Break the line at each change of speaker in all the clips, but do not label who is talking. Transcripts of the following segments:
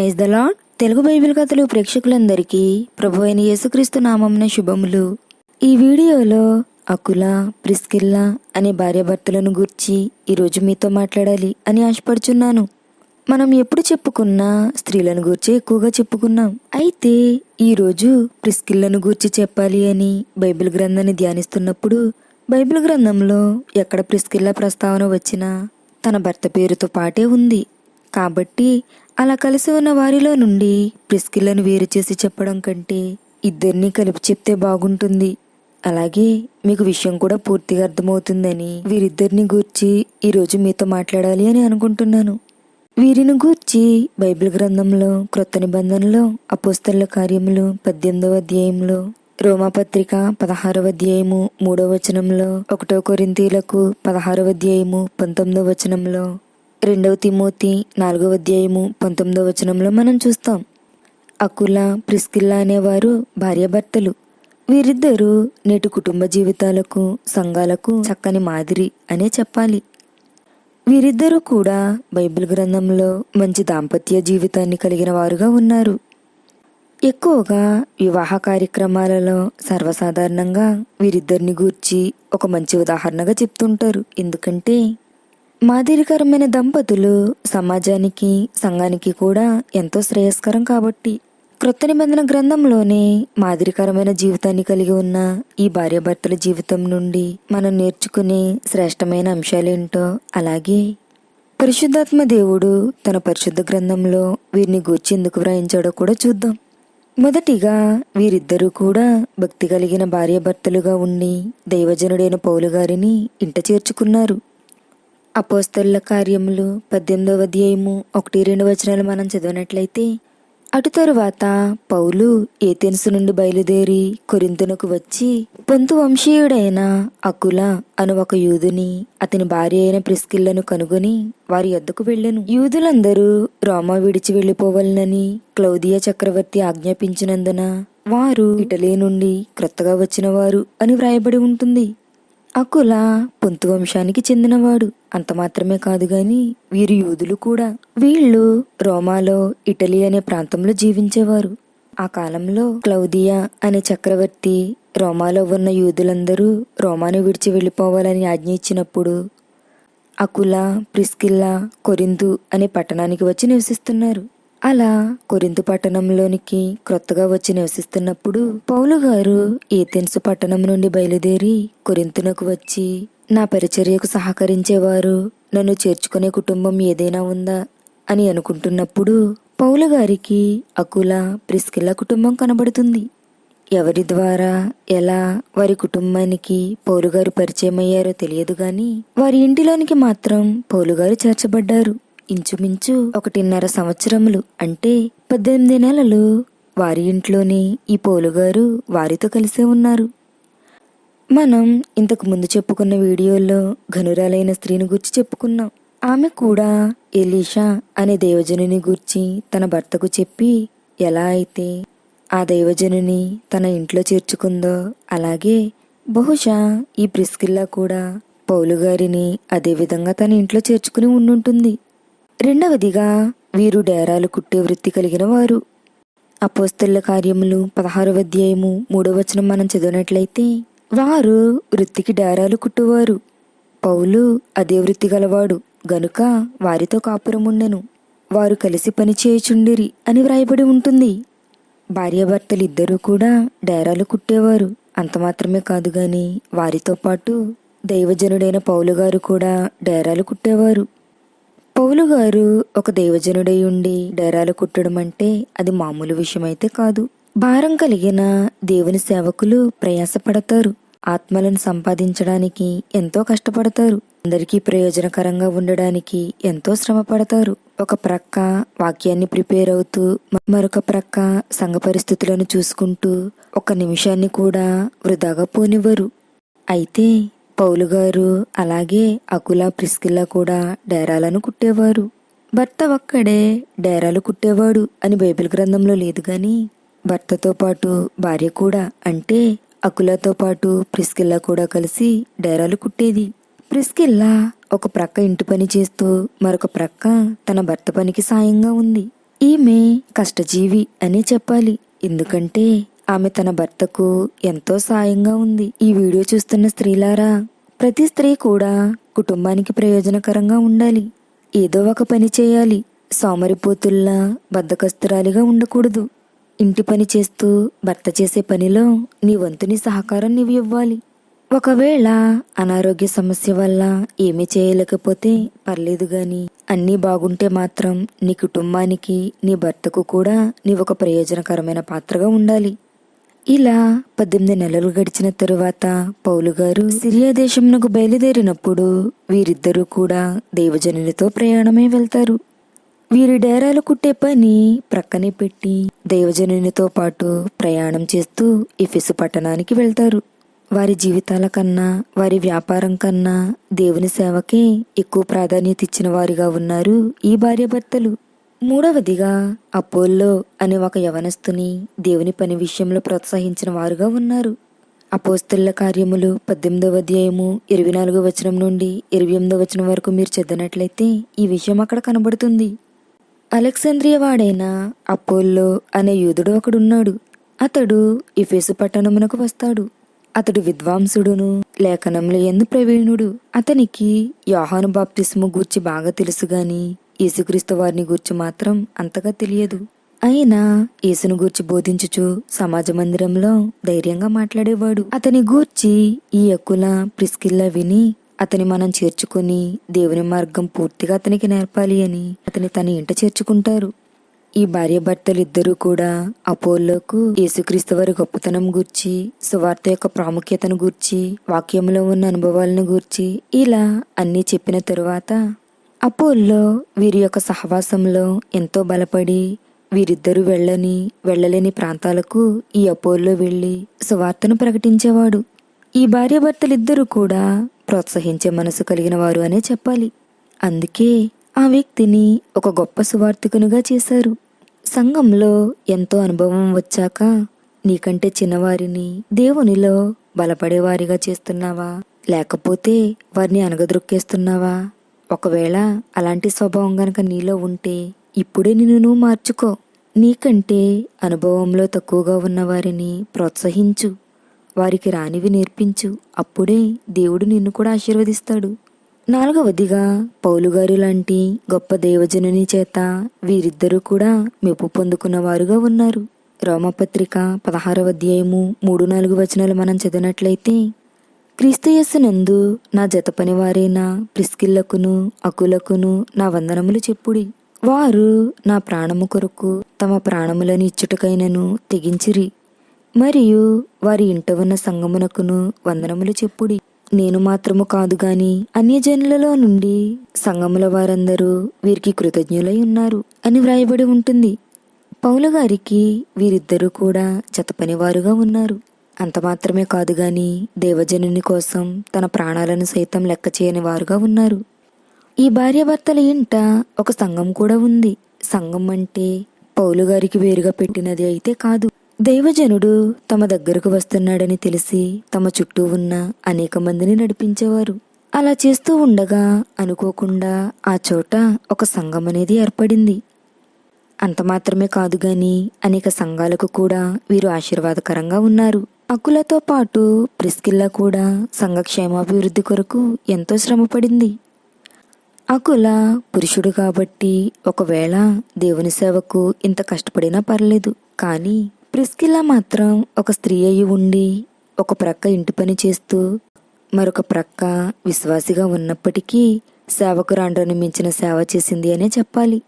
Praise the Lord Telugu Bible కథలు ప్రేక్షకులందరికీ ప్రభు అయిన యేసుక్రీస్తు నామంన శుభములు. ఈ వీడియోలో అకుల ప్రిస్కిల్లా అనే భార్యాభర్తలను గూర్చి ఈరోజు మీతో మాట్లాడాలి అని ఆశపడుచున్నాను. మనం ఎప్పుడు చెప్పుకున్నా స్త్రీలను గూర్చి ఎక్కువగా చెప్పుకున్నాం. అయితే ఈరోజు ప్రిస్కిల్లను గూర్చి చెప్పాలి అని బైబిల్ గ్రంథాన్ని ధ్యానిస్తున్నప్పుడు బైబిల్ గ్రంథంలో ఎక్కడ ప్రిస్కిల్లా ప్రస్తావన వచ్చినా తన భర్త పేరుతో పాటే ఉంది. కాబట్టి అలా కలిసి ఉన్న వారిలో నుండి ప్రిస్కిల్లను వేరు చేసి చెప్పడం కంటే ఇద్దరినీ కలిపి చెప్తే బాగుంటుంది. అలాగే మీకు విషయం కూడా పూర్తిగా అర్థమవుతుందని వీరిద్దరిని గూర్చి ఈరోజు మీతో మాట్లాడాలి అని అనుకుంటున్నాను. వీరిని గూర్చి బైబిల్ గ్రంథంలో క్రొత్త నిబంధనలో అపోస్తల కార్యములు పద్దెనిమిదవ అధ్యాయంలో రోమాపత్రిక పదహారవ అధ్యాయము మూడవ వచనంలో ఒకటో కొరింతీలకు పదహారవ అధ్యాయము పంతొమ్మిదవ వచనంలో రెండవ తిమోతి నాలుగవ అధ్యాయము పంతొమ్మిదవ వచనంలో మనం చూస్తాం. అకుల ప్రిస్కిల్లా అనేవారు భార్యాభర్తలు. వీరిద్దరూ నేటి కుటుంబ జీవితాలకు సంఘాలకు చక్కని మాదిరి అనే చెప్పాలి. వీరిద్దరూ కూడా బైబిల్ గ్రంథంలో మంచి దాంపత్య జీవితాన్ని కలిగిన వారుగా ఉన్నారు. ఎక్కువగా వివాహ కార్యక్రమాలలో సర్వసాధారణంగా వీరిద్దరిని గూర్చి ఒక మంచి ఉదాహరణగా చెప్తుంటారు. ఎందుకంటే మాదిరికరమైన దంపతులు సమాజానికి సంఘానికి కూడా ఎంతో శ్రేయస్కరం కాబట్టి. క్రొత్త నిబంధన గ్రంథంలోనే మాదిరికరమైన జీవితాన్ని కలిగి ఉన్న ఈ భార్యాభర్తల జీవితం నుండి మనం నేర్చుకునే శ్రేష్టమైన అంశాలేంటో అలాగే పరిశుద్ధాత్మ దేవుడు తన పరిశుద్ధ గ్రంథంలో వీరిని గూర్చి ఎందుకు వ్రాయించాడో కూడా చూద్దాం. మొదటిగా వీరిద్దరూ కూడా భక్తి కలిగిన భార్యాభర్తలుగా ఉండి దైవజనుడైన పౌలు గారిని ఇంట చేర్చుకున్నారు. అపోస్తల కార్యములు పద్దెనిమిదవ అధ్యాయము ఒకటి రెండు వచనాలు మనం చదివినట్లయితే అటు తరువాత పౌలు ఏతెన్సు నుండి బయలుదేరి కొరింతునకు వచ్చి పొంతు వంశీయుడైన అకుల అను ఒక యూదుని అతని భార్య అయిన ప్రిస్కిళ్ళను కనుగొని వారి యొద్దకు వెళ్ళెను. యూదులందరూ రోమా విడిచి వెళ్ళిపోవాలనని క్లౌదియా చక్రవర్తి ఆజ్ఞాపించినందున వారు ఇటలీ నుండి క్రొత్తగా వచ్చిన వారు అని వ్రాయబడి ఉంటుంది. అకుల పొంతు వంశానికి చెందినవాడు. అంత మాత్రమే కాదు గాని వీరు యూదులు కూడా. వీళ్ళు రోమాలో ఇటలీ అనే ప్రాంతంలో జీవించేవారు. ఆ కాలంలో క్లౌదియా అనే చక్రవర్తి రోమాలో ఉన్న యూదులందరూ రోమాను విడిచి వెళ్ళిపోవాలని ఆజ్ఞ ఇచ్చినప్పుడు అకుల ప్రిస్కిల్లా కొరిందు అనే పట్టణానికి వచ్చి నివసిస్తున్నారు. అలా కొరింతు పట్టణంలోనికి క్రొత్తగా వచ్చి నివసిస్తున్నప్పుడు పౌలు గారు ఏథెన్సు పట్టణం నుండి బయలుదేరి కొరింతునకు వచ్చి నా పరిచర్యకు సహకరించేవారు నన్ను చేర్చుకునే కుటుంబం ఏదైనా ఉందా? అని అనుకుంటున్నప్పుడు పౌలు గారికి అకుల ప్రిస్కిల్ల కుటుంబం కనబడుతుంది. ఎవరి ద్వారా ఎలా వారి కుటుంబానికి పౌలు గారు పరిచయం అయ్యారో తెలియదు గాని వారి ఇంటిలోనికి మాత్రం పౌలు గారు చేర్చబడ్డారు. ఇంచుమించు ఒకటిన్నర సంవత్సరములు. అంటే పద్దెనిమిది నెలలు వారి ఇంట్లోనే ఈ పోలుగారు వారితో కలిసే ఉన్నారు. మనం ఇంతకు ముందు చెప్పుకున్న వీడియోలో ఘనురాలైన స్త్రీని గురించి చెప్పుకున్నాం. ఆమె కూడా ఎలీషా అనే దైవజనుని గూర్చి తన భర్తకు చెప్పి ఎలా అయితే ఆ దైవజనుని తన ఇంట్లో చేర్చుకుందో అలాగే బహుశా ఈ ప్రిస్కిల్లా కూడా పౌలు గారిని అదేవిధంగా తన ఇంట్లో చేర్చుకుని ఉండుంటుంది. రెండవదిగా వీరు డేరాలు కుట్టే వృత్తి కలిగిన వారు. అపోస్తుల కార్యములు పదహారవ అధ్యాయము మూడవ వచనం మనం చదివినట్లయితే వారు వృత్తికి డేరాలు కుట్టువారు. పౌలు అదే వృత్తి గలవాడు గనుక వారితో కాపురముండెను. వారు కలిసి పని చేయుచుండిరి అని వ్రాయబడి ఉంటుంది. భార్యాభర్తలు ఇద్దరూ కూడా డేరాలు కుట్టేవారు. అంత మాత్రమే కాదు గాని వారితో పాటు దైవజనుడైన పౌలు గారు కూడా డేరాలు కుట్టేవారు. పౌలు గారు ఒక దేవజనుడై ఉండి డేరాలు కుట్టడం అంటే అది మామూలు విషయమైతే కాదు. భారం కలిగిన దేవుని సేవకులు ప్రయాసపడతారు. ఆత్మలను సంపాదించడానికి ఎంతో కష్టపడతారు. అందరికీ ప్రయోజనకరంగా ఉండడానికి ఎంతో శ్రమ పడతారు ఒక ప్రక్క వాక్యాన్ని ప్రిపేర్ అవుతూ మరొక ప్రక్క సంఘ పరిస్థితులను చూసుకుంటూ ఒక నిమిషాన్ని కూడా వృధాగా పోనివ్వరు. అయితే పౌలు గారు అలాగే అకుల ప్రిస్కిల్లా కూడా డేరాలను కుట్టేవారు. భర్త ఒక్కడే డేరాలు కుట్టేవాడు అని బైబిల్ గ్రంథంలో లేదు గాని భర్తతో పాటు భార్య కూడా అంటే అకులతో పాటు ప్రిస్కిల్లా కూడా కలిసి డేరాలు కుట్టేది. ప్రిస్కిల్లా ఒక ప్రక్క ఇంటి పని చేస్తూ మరొక ప్రక్క తన భర్త పనికి సాయంగా ఉంది. ఈమె కష్టజీవి అని చెప్పాలి. ఎందుకంటే ఆమె తన భర్తకు ఎంతో సాయంగా ఉంది. ఈ వీడియో చూస్తున్న స్త్రీలారా ప్రతి స్త్రీ కూడా కుటుంబానికి ప్రయోజనకరంగా ఉండాలి. ఏదో ఒక పని చేయాలి. సోమరిపోతుల్లా బద్దకస్తురాలిగా ఉండకూడదు. ఇంటి పని చేస్తూ భర్త చేసే పనిలో నీ వంతుని సహకారం నీవు ఇవ్వాలి. ఒకవేళ అనారోగ్య సమస్య వల్ల ఏమీ చేయలేకపోతే పర్లేదు గాని అన్నీ బాగుంటే మాత్రం నీ కుటుంబానికి నీ భర్తకు కూడా నీవొక ప్రయోజనకరమైన పాత్రగా ఉండాలి. ఇలా పద్దెనిమిది నెలలు గడిచిన తరువాత పౌలు గారు సిరియా దేశమునకు బయలుదేరినప్పుడు వీరిద్దరూ కూడా దేవజనునితో ప్రయాణమే వెళ్తారు. వీరి డేరాలు కుట్టే పని ప్రక్కనే పెట్టి దైవజనునితో పాటు ప్రయాణం చేస్తూ ఇఫెసు పట్టణానికి వెళ్తారు. వారి జీవితాల కన్నా వారి వ్యాపారం కన్నా దేవుని సేవకే ఎక్కువ ప్రాధాన్యత ఇచ్చిన వారిగా ఉన్నారు ఈ భార్యాభర్తలు. మూడవదిగా అపోల్లో అనే ఒక యవనస్తుని దేవుని పని విషయంలో ప్రోత్సహించిన వారుగా ఉన్నారు. అపోస్తుల కార్యములు పద్దెనిమిదవ అధ్యాయము ఇరవై నాలుగో వచనం నుండి ఇరవై ఎనిమిదో వచనం వరకు మీరు చదివినట్లయితే ఈ విషయం అక్కడ కనబడుతుంది. అలెగ్జాంద్రియ వాడైన అపోల్లో అనే యూదుడు ఒకడున్నాడు. అతడు ఇఫెసు పట్టణమునకు వస్తాడు. అతడు విద్వాంసుడును లేఖనంలో ఎందు ప్రవీణుడు. అతనికి యోహాను బాప్తిస్ము గూర్చి బాగా తెలుసు గాని యేసుక్రీస్తు వారిని గూర్చి మాత్రం అంతగా తెలియదు. అయినా యేసును గూర్చి బోధించుచు సమాజ మందిరంలో ధైర్యంగా మాట్లాడేవాడు. అతని గూర్చి ఈ ఎక్కుల ప్రిస్కిల్లా విని అతని మనం చేర్చుకుని దేవుని మార్గం పూర్తిగా అతనికి నేర్పాలి అని అతని తన ఇంట చేర్చుకుంటారు. ఈ భార్యాభర్తలు ఇద్దరూ కూడా అపోల్లోకు యేసుక్రీస్తు వారి గొప్పతనం గూర్చి సువార్త యొక్క ప్రాముఖ్యతను గూర్చి వాక్యంలో ఉన్న అనుభవాలను గూర్చి ఇలా అన్నీ చెప్పిన తరువాత అపోల్లో వీరి యొక్క సహవాసంలో ఎంతో బలపడి వీరిద్దరూ వెళ్ళని వెళ్ళలేని ప్రాంతాలకు ఈ అపోల్లో వెళ్ళి సువార్తను ప్రకటించేవాడు. ఈ భార్యాభర్తలిద్దరూ కూడా ప్రోత్సహించే మనసు కలిగిన వారు అనే చెప్పాలి. అందుకే ఆ వ్యక్తిని ఒక గొప్ప సువార్థికునిగా చేశారు. సంఘంలో ఎంతో అనుభవం వచ్చాక నీకంటే చిన్నవారిని దేవునిలో బలపడేవారిగా చేస్తున్నావా? లేకపోతే వారిని అనగదొక్కేస్తున్నావా ఒకవేళ అలాంటి స్వభావం గనక నీలో ఉంటే ఇప్పుడే నిన్ను నువ్వు మార్చుకో. నీకంటే అనుభవంలో తక్కువగా ఉన్న వారిని ప్రోత్సహించు. వారికి రానివి నేర్పించు. అప్పుడే దేవుడు నిన్ను కూడా ఆశీర్వదిస్తాడు. నాలుగవదిగా పౌలుగారు లాంటి గొప్ప దేవజనుని చేత వీరిద్దరూ కూడా మెప్పు పొందుకున్నవారుగా ఉన్నారు. రోమపత్రిక పదహారవ అధ్యాయము మూడు నాలుగు వచనాలు మనం చదివినట్లయితే క్రీస్తుయస్సునందు నా జత పనివారైన ప్రిస్కిల్లకును అకులకును నా వందనములు చెప్పుడి. వారు నా ప్రాణము కొరకు తమ ప్రాణములను ఇచ్చుటకైనను తెగించిరి. మరియు వారి ఇంట ఉన్న సంగమునకును వందనములు చెప్పుడి. నేను మాత్రము కాదు గాని అన్యజనులలో నుండి సంగముల వారందరూ వీరికి కృతజ్ఞులై ఉన్నారు అని వ్రాయబడి ఉంటుంది. పౌలు గారికి వీరిద్దరూ కూడా జతపనివారుగా ఉన్నారు. అంత మాత్రమే కాదు గాని దేవజనుని కోసం తన ప్రాణాలను సైతం లెక్క చేయని వారుగా ఉన్నారు. ఈ భార్యాభర్తల ఇంట ఒక సంఘం కూడా ఉంది. సంఘం అంటే పౌలు గారికి వేరుగా పెట్టినది అయితే కాదు. దైవజనుడు తమ దగ్గరకు వస్తున్నాడని తెలిసి తమ చుట్టూ ఉన్న అనేక మందిని నడిపించేవారు. అలా చేస్తూ ఉండగా అనుకోకుండా ఆ చోట ఒక సంఘం అనేది ఏర్పడింది. అంత మాత్రమే కాదు గాని అనేక సంఘాలకు కూడా వీరు ఆశీర్వాదకరంగా ఉన్నారు. అకులతో పాటు ప్రిస్కిల్లా కూడా సంఘక్షేమాభివృద్ధి కొరకు ఎంతో శ్రమపడింది. అకుల పురుషుడు కాబట్టి ఒకవేళ దేవుని సేవకు ఇంత కష్టపడినా పర్లేదు. కానీ ప్రిస్కిల్లా మాత్రం ఒక స్త్రీ అయి ఉండి ఒక ప్రక్క ఇంటి పని చేస్తూ మరొక ప్రక్క విశ్వాసిగా ఉన్నప్పటికీ సేవకు సేవకురాండ్రను మించిన సేవ చేసింది అనే చెప్పాలి.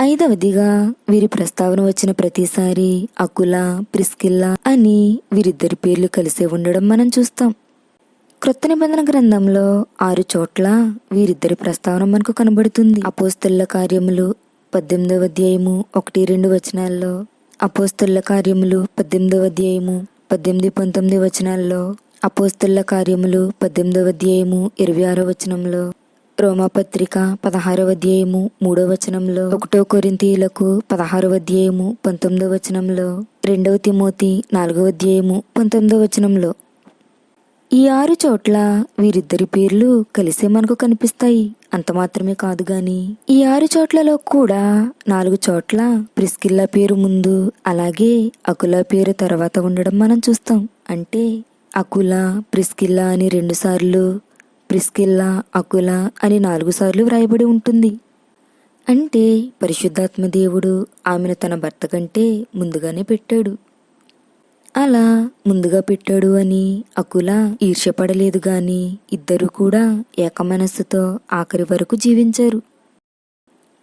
ఐదవదిగా వీరి ప్రస్తావన వచ్చిన ప్రతిసారి అకుల ప్రిస్కిల్లా అని వీరిద్దరి పేర్లు కలిసే ఉండడం మనం చూస్తాం. క్రొత్త నిబంధన గ్రంథంలో ఆరు చోట్ల వీరిద్దరి ప్రస్తావన మనకు కనబడుతుంది. అపోస్తుల కార్యములు పద్దెనిమిదవ అధ్యాయము ఒకటి రెండు వచనాల్లో అపోస్తుల కార్యములు పద్దెనిమిదవ అధ్యాయము పద్దెనిమిది పంతొమ్మిది వచనాల్లో అపోస్తుల కార్యములు పద్దెనిమిదవ అధ్యాయము ఇరవై ఆరో వచనంలో రోమాపత్రిక పదహారవ అధ్యాయము మూడవ వచనంలో ఒకటో కొరింతీయులకు పదహారవ అధ్యాయము పంతొమ్మిదవ వచనంలో రెండవ తిమోతి నాలుగవ అధ్యాయము పంతొమ్మిదవ వచనంలో. ఈ ఆరు చోట్ల వీరిద్దరి పేర్లు కలిసే మనకు కనిపిస్తాయి. అంత మాత్రమే కాదు గాని ఈ ఆరు చోట్లలో కూడా నాలుగు చోట్ల ప్రిస్కిల్లా పేరు ముందు అలాగే అకుల పేరు తర్వాత ఉండడం మనం చూస్తాం. అంటే అకుల ప్రిస్కిల్లా అని రెండుసార్లు ప్రిస్కిల్లా అకుల అని నాలుగు సార్లు వ్రాయబడి ఉంటుంది. అంటే పరిశుద్ధాత్మ దేవుడు ఆమెను తన భర్త కంటే ముందుగానే పెట్టాడు. అలా ముందుగా పెట్టాడు అని అకుల ఈర్ష్యపడలేదు గాని ఇద్దరూ కూడా ఏక మనస్సుతో ఆఖరి వరకు జీవించారు.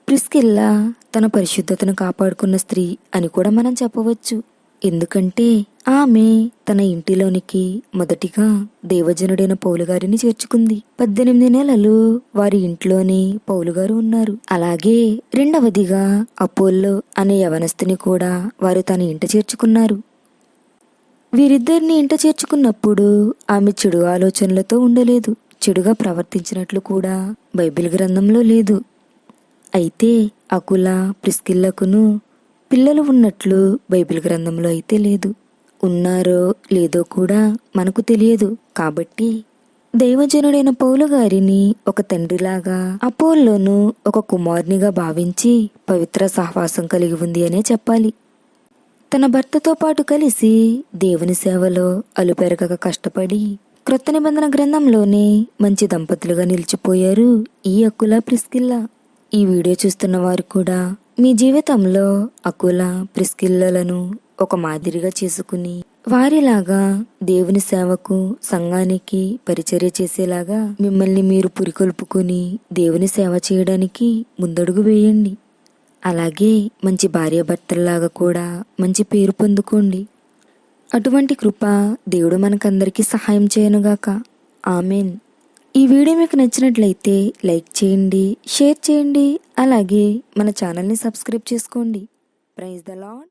ప్రిస్కిల్లా తన పరిశుద్ధతను కాపాడుకున్న స్త్రీ అని కూడా మనం చెప్పవచ్చు. ఎందుకంటే ఆమె తన ఇంటిలోనికి మొదటిగా దేవజనుడైన పౌలుగారిని చేర్చుకుంది. పద్దెనిమిది నెలలు వారి ఇంట్లోనే పౌలుగారు ఉన్నారు. అలాగే రెండవదిగా అపోల్లో అనే యవనస్తుని కూడా వారు తన ఇంట చేర్చుకున్నారు. వీరిద్దరిని ఇంట చేర్చుకున్నప్పుడు ఆమె చెడు ఆలోచనలతో ఉండలేదు. చెడుగా ప్రవర్తించినట్లు కూడా బైబిల్ గ్రంథంలో లేదు. అయితే అకుల ప్రిస్కిల్లకును పిల్లలు ఉన్నట్లు బైబిల్ గ్రంథంలో అయితే లేదు. ఉన్నారో లేదో కూడా మనకు తెలియదు. కాబట్టి దైవజనుడైన పౌలు గారిని ఒక తండ్రిలాగా అపోల్లోను ఒక కుమారునిగా భావించి పవిత్ర సహవాసం కలిగి ఉంది అనే చెప్పాలి. తన భర్తతో పాటు కలిసి దేవుని సేవలో అలుపెరగక కష్టపడి క్రొత్త నిబంధన గ్రంథంలోనే మంచి దంపతులుగా నిలిచిపోయారు ఈ అక్కుల ప్రిస్కిల్లా. ఈ వీడియో చూస్తున్న వారు కూడా మీ జీవితంలో అకుల ప్రిస్కిల్లలను ఒక మాదిరిగా చేసుకుని వారిలాగా దేవుని సేవకు సంఘానికి పరిచర్య చేసేలాగా మిమ్మల్ని మీరు పురికొల్పుకుని దేవుని సేవ చేయడానికి ముందడుగు వేయండి. అలాగే మంచి భార్యాభర్తల్లాగా కూడా మంచి పేరు పొందుకోండి. అటువంటి కృప దేవుడు మనకందరికీ సహాయం చేయనుగాక. ఆమెన్. ఈ వీడియో మీకు నచ్చినట్లయితే లైక్ చేయండి షేర్ చేయండి అలాగే మన ఛానల్ని సబ్స్క్రైబ్ చేసుకోండి. Praise the lord